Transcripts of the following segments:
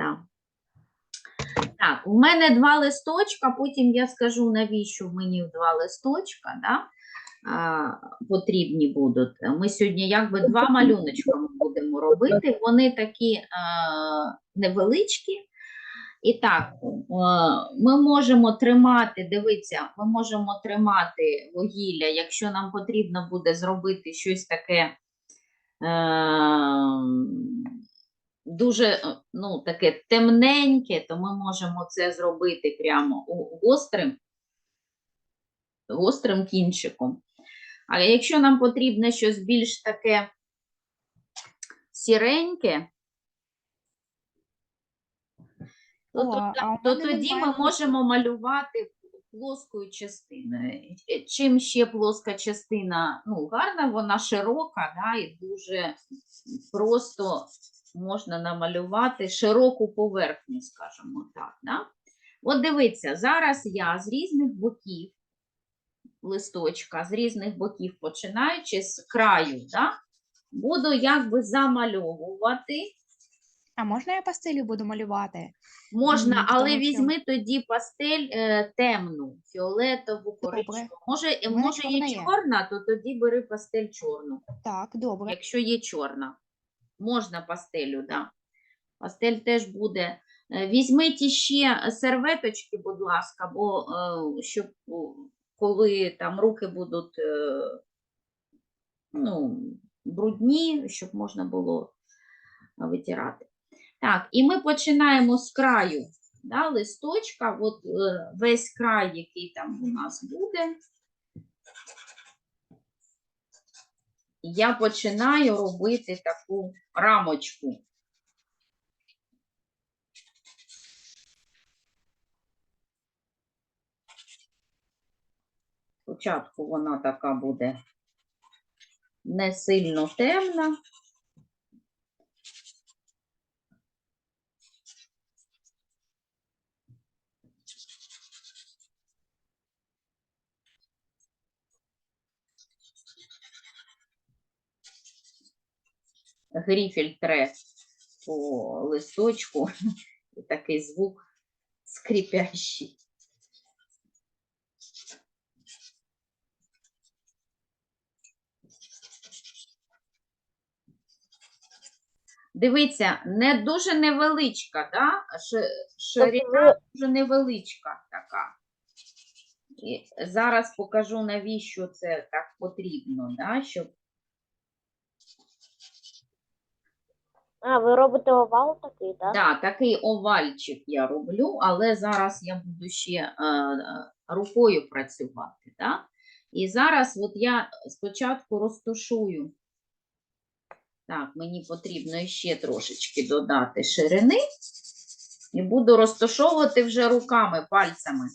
Да. Так, у мене два листочка, потім я скажу, навіщо мені два листочка, да? потрібні будуть. Ми сьогодні якби два малюночка будемо робити. Вони такі невеличкі. І так, ми можемо тримати, дивіться, ми можемо тримати вугілля, якщо нам потрібно буде зробити щось таке е, дуже е, ну, таке темненьке, то ми можемо це зробити прямо гострим, гострим кінчиком. А якщо нам потрібно щось більш таке сіреньке, то, О, то, то тоді ми можемо малювати плоскою частиною. Е, Чим ще плоска частина ну, гарна, вона широка, да, і дуже просто можна намалювати широку поверхню, скажімо так. Да? От дивіться, зараз я з різних боків листочка, з різних боків, починаючи з краю, да, буду якби замальовувати. А можна я пастелю буду малювати? Можна, але тому що- візьми тоді пастель е, темну, фіолетову, коричневу. Може, може є є. чорна, то тоді бери пастель чорну, Так, добре. якщо є чорна. Можна пастелю, да. Пастель теж буде. Е, Візьміть іще серветочки, будь ласка, бо е, щоб коли там руки будуть е, ну, брудні, щоб можна було витирати. Так, і ми починаємо з краю да, листочка, от весь край, який там у нас буде. Я починаю робити таку рамочку. Спочатку вона така буде не сильно темна. Гріфель тре по листочку і такий звук скрипящий. Дивіться, не дуже невеличка, да? Ширина дуже невеличка така. І зараз покажу, навіщо це так потрібно, да? щоб А, ви робите овал такий, так? Да, такий овальчик я роблю, але зараз я буду ще е, е, рукою працювати. Да? І зараз от я спочатку розташую. Так, мені потрібно ще трошечки додати ширини. І буду розташовувати вже руками, пальцями.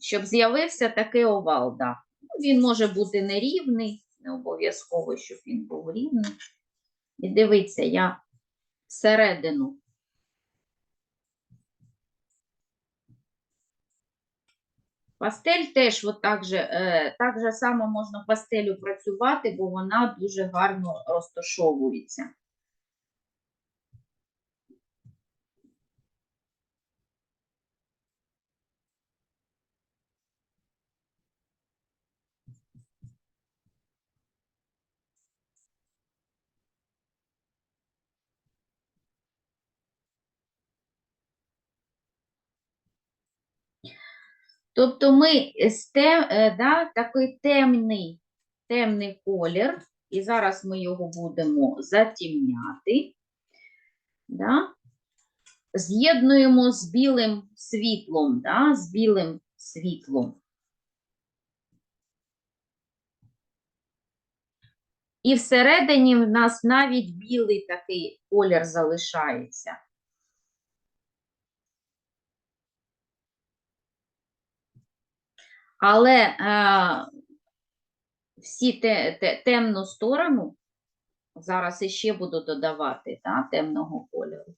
Щоб з'явився такий овал, да. Він може бути нерівний, не обов'язково, щоб він був рівний. І дивіться, я всередину. Пастель теж от так, же, е, так же само можна пастелю працювати, бо вона дуже гарно розташовується. Тобто ми з те, е, да, такий темний, темний колір, і зараз ми його будемо затемняти. Да? З'єднуємо з білим світлом, да, з білим світлом. І всередині в нас навіть білий такий колір залишається. Але е, всі те, те, темну сторону зараз іще буду додавати та, темного кольору.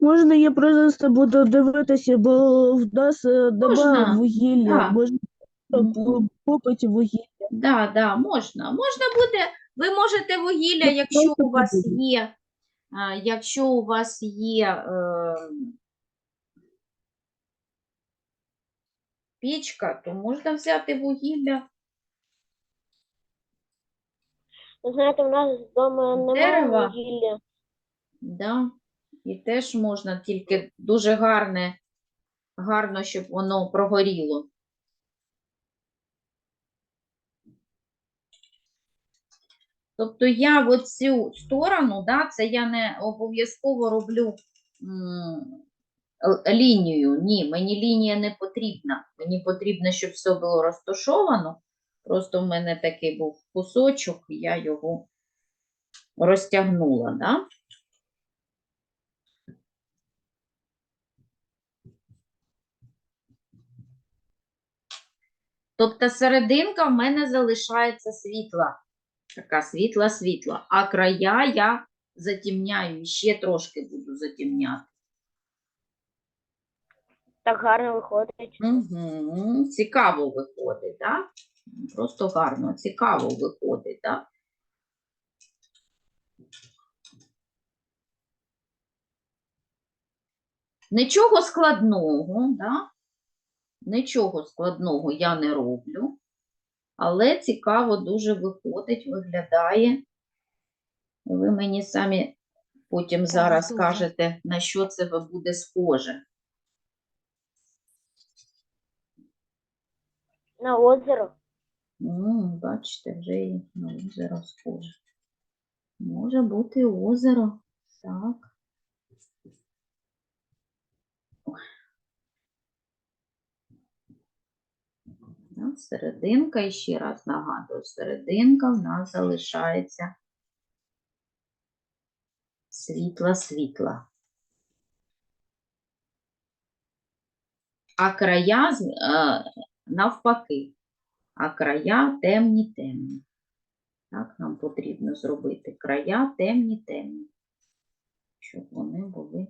Можна я просто буду дивитися, бо в нас е, Можна, немає вугілля. Можна купити вугілля. Да, да, можна. Можна буде, ви можете вугілля, якщо у вас є, якщо у вас є е, пічка, то можна взяти вугілля. Ви знаєте, в нас вдома немає Дерева. вугілля. Да. І теж можна, тільки дуже гарне, гарно, щоб воно прогоріло. Тобто я в оцю сторону, да, це я не обов'язково роблю м, лінію. Ні, мені лінія не потрібна. Мені потрібно, щоб все було розташовано. Просто в мене такий був кусочок, я його розтягнула. Да? Тобто серединка в мене залишається світла. Така світла-світла. А края я затемняю, і ще трошки буду затемняти. Так гарно виходить. Угу. Цікаво виходить, так? Просто гарно, цікаво виходить, так? Нічого складного, да? Нічого складного я не роблю, але цікаво дуже виходить, виглядає. Ви мені самі потім зараз скажете, на що це буде схоже. На озеро. М, бачите, вже і на озеро схоже. Може бути озеро. Так. Серединка, і ще раз нагадую, серединка в нас залишається світла-світла. А края е, навпаки а края темні темні. Так, нам потрібно зробити края темні темні, щоб вони були.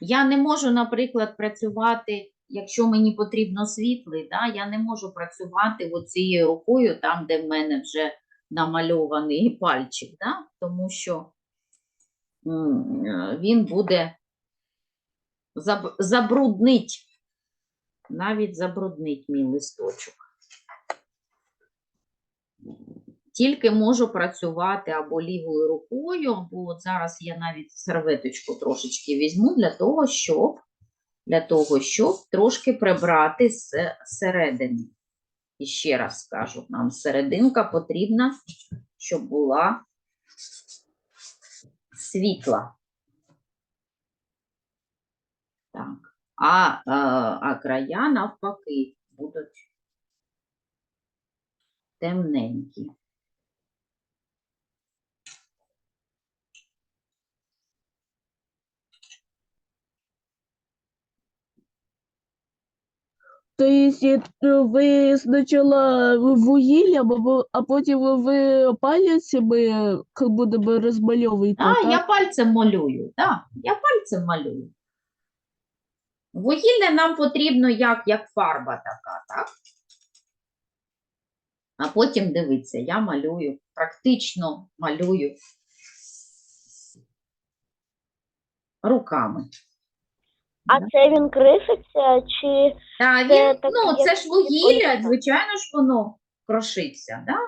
Я не можу, наприклад, працювати, якщо мені потрібно світлий, да, я не можу працювати оцією рукою, там, де в мене вже намальований пальчик, да, тому що е, він буде заб- забруднить, навіть забруднить мій листочок. Тільки можу працювати або лівою рукою, або от зараз я навіть серветочку трошечки візьму для того, щоб, для того, щоб трошки прибрати з середини. І ще раз скажу, нам серединка потрібна, щоб була світла. Так. А, е, а края навпаки будуть темненькі. То есть ви спочатку вугіллям, а потім ви пальцями, як будто би розмальовуєте, А, так? я пальцем малюю, так, я пальцем малюю. Вугілля нам потрібно як, як фарба така, так? А потім дивіться, я малюю, практично малюю руками. А це він кришиться чи Та він, так, ну, це ж вугілля, звичайно ж воно крошиться, да?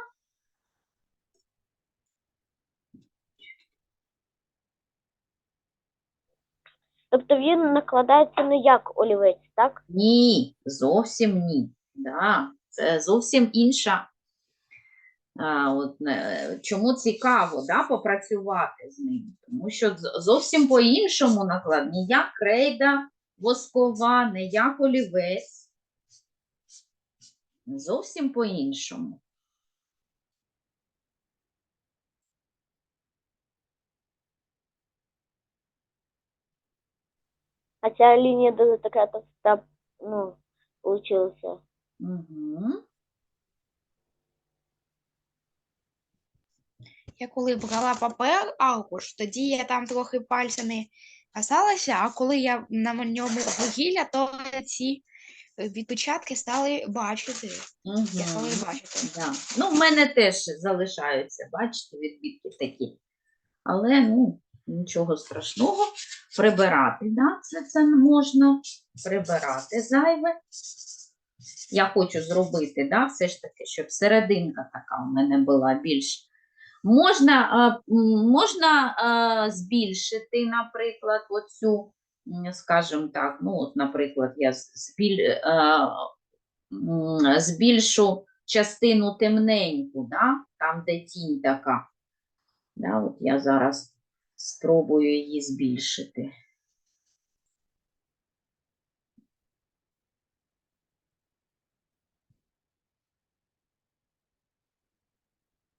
Тобто він накладається не як олівець, так? Ні, зовсім ні. Да, це зовсім інша. А, от, чому цікаво да, попрацювати з ним? Тому що зовсім по-іншому наклад. Не як крейда воскова, не як олівець. Зовсім по-іншому. А ця лінія дуже така ну, получилася. Угу. Я коли брала папер аркуш, тоді я там трохи пальцями касалася, а коли я на ньому вугілля, то ці е, відпечатки стали бачити. Я стала бачити. Да. Ну, в мене теж залишаються, бачите, відбитки такі. Але ну, нічого страшного. Прибирати, да, це, це можна прибирати зайве. Я хочу зробити, да, все ж таки, щоб серединка така у мене була більш. Можна, можна збільшити, наприклад, оцю, скажімо так, ну, от, наприклад, я збіль, збільшу частину темненьку, да? там, де тінь така. Да? От я зараз спробую її збільшити.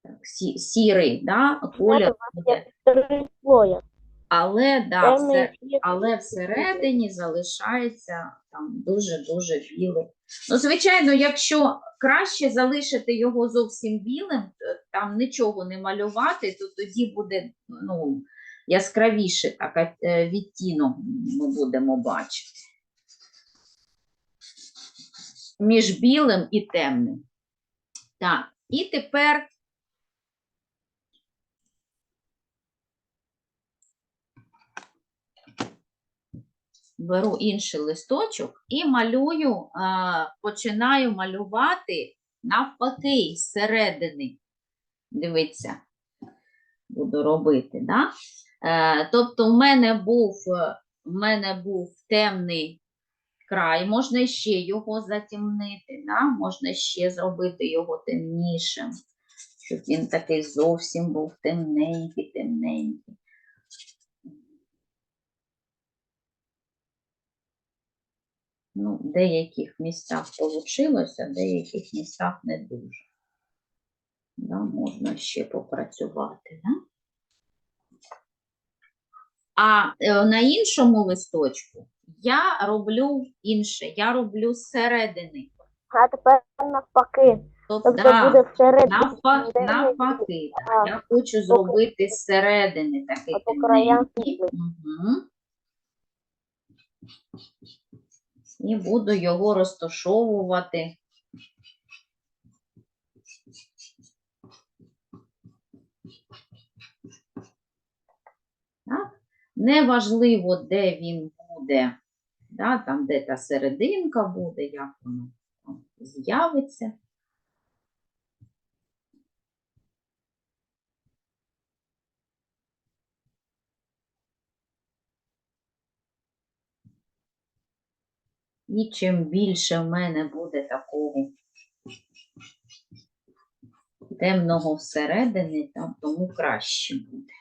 Так, сі- сірий, да? колір буде. Але, да, все, але всередині залишається там дуже-дуже білий. Ну, звичайно, якщо краще залишити його зовсім білим, там нічого не малювати, то тоді буде ну, яскравіше так, е, відтінок ми будемо бачити. Між білим і темним. Так, і тепер беру інший листочок і малюю, починаю малювати навпаки зсередини. Дивіться, буду робити. Да? Е, тобто, в мене був, е, в мене був темний край, можна ще його затемнити, да? можна ще зробити його темнішим, щоб він такий зовсім був темненький, темненький. Ну, в деяких місцях вийшло, в деяких місцях не дуже. Да, можна ще попрацювати. Да? А е, на іншому листочку я роблю інше, я роблю зсередини. А тепер навпаки. Тобто, Тобто да, буде всередині. навпаки, навпаки а, я хочу зробити зсередини такий темненький. Угу. І буду його розташовувати. Так? Неважливо, де він буде, да, там, де та серединка буде, як воно з'явиться. І чим більше в мене буде такого темного всередині, там, тому краще буде.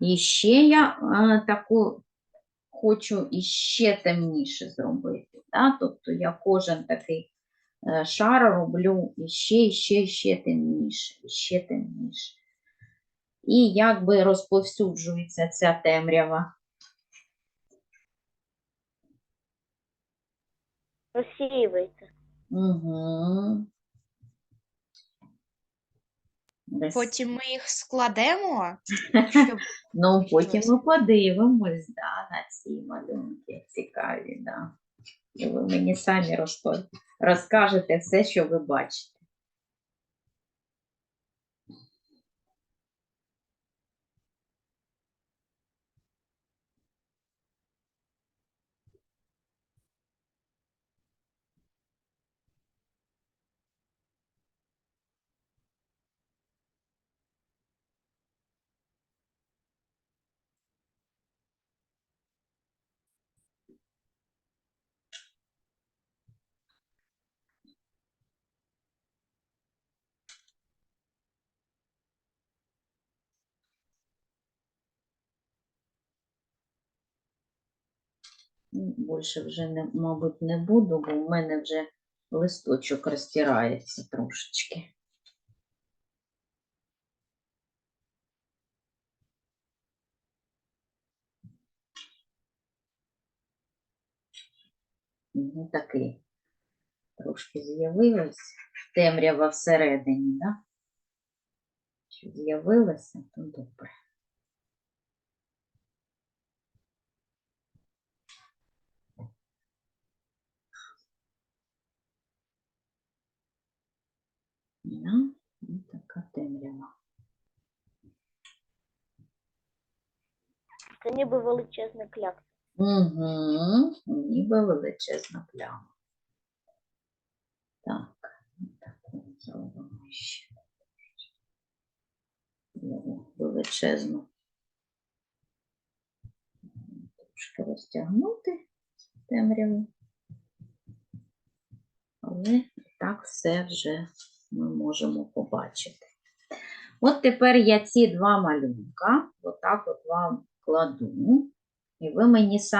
І ще я таку хочу іще темніше зробити. Да? Тобто я кожен такий е, шар роблю іще, іще, іще темніше, іще темніше. І якби розповсюджується ця темрява. Розсіюється. Угу. Потім ми їх складемо, щоб Ну, потім ми подивимось да, на ці малюнки цікаві. Да. І ви мені самі розпо- розкажете все, що ви бачите. Більше вже, не, мабуть, не буду, бо в мене вже листочок розтирається трошечки. Ну, такий трошки з'явилось. Темрява всередині, да? Що з'явилося, то добре. Да? Ну, така темрява. Це ніби величезна клякса. Угу, ніби величезна пляма. Так, таку зробимо ще. Його величезну. Трошки розтягнути темряву. Але так все вже ми можемо побачити. От тепер я ці два малюнка отак от вам кладу, і ви мені самі